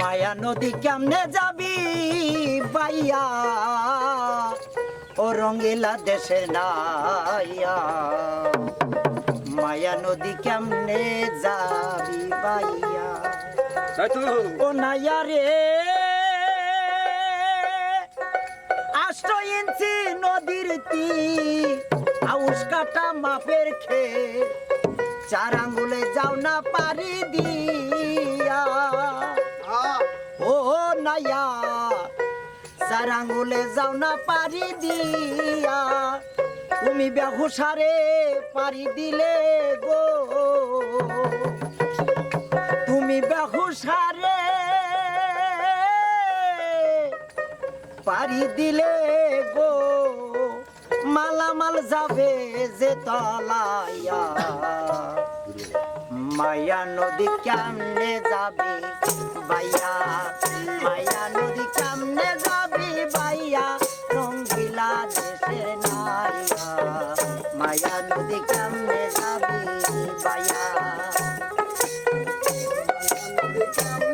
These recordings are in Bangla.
মায়া নদী কেমনে যাবি বাইয়া ও রঙ্গিলা দেশে নাইয়া। মায়া নদী কেমনে যাবি বাইয়া ও নাইয়া রে। আষ্ট ইঞ্চি নদীর তি আউস কাটা মাপের খে চার আঙ্গুলে যাও না পারি দিয়া চার আঙ্গুলে যাও না পারি দিয়া। তুমি বেহুসারে পারি দিলে গো। তুমি বেহুসারে পারি দিলে গো। মালামাল যাবে যে তলাইয়া। মায়া নদী কেমনে যাবে? বাইয়া মায়া মায়া নদী কেমনে যাবে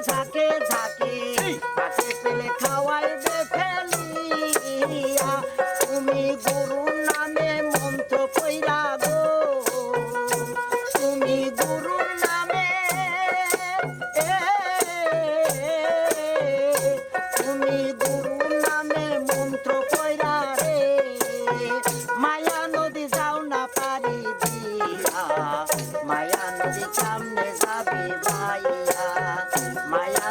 ঝাঁকে থাকে থাকে পেলে খাওয়াইবে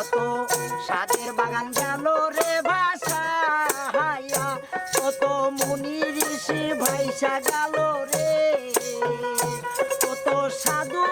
কত সাদের বাগান গেল রে ভাষা কত মুনি ঋষি ভাইসা গেল রে। কত সাধু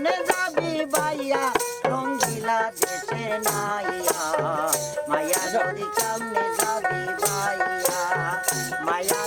কেমনে যাবি বাইয়া রঙ্গিলা দেশে নাইয়া। মায়া যদি কেমনে যাবি বাইয়া মায়া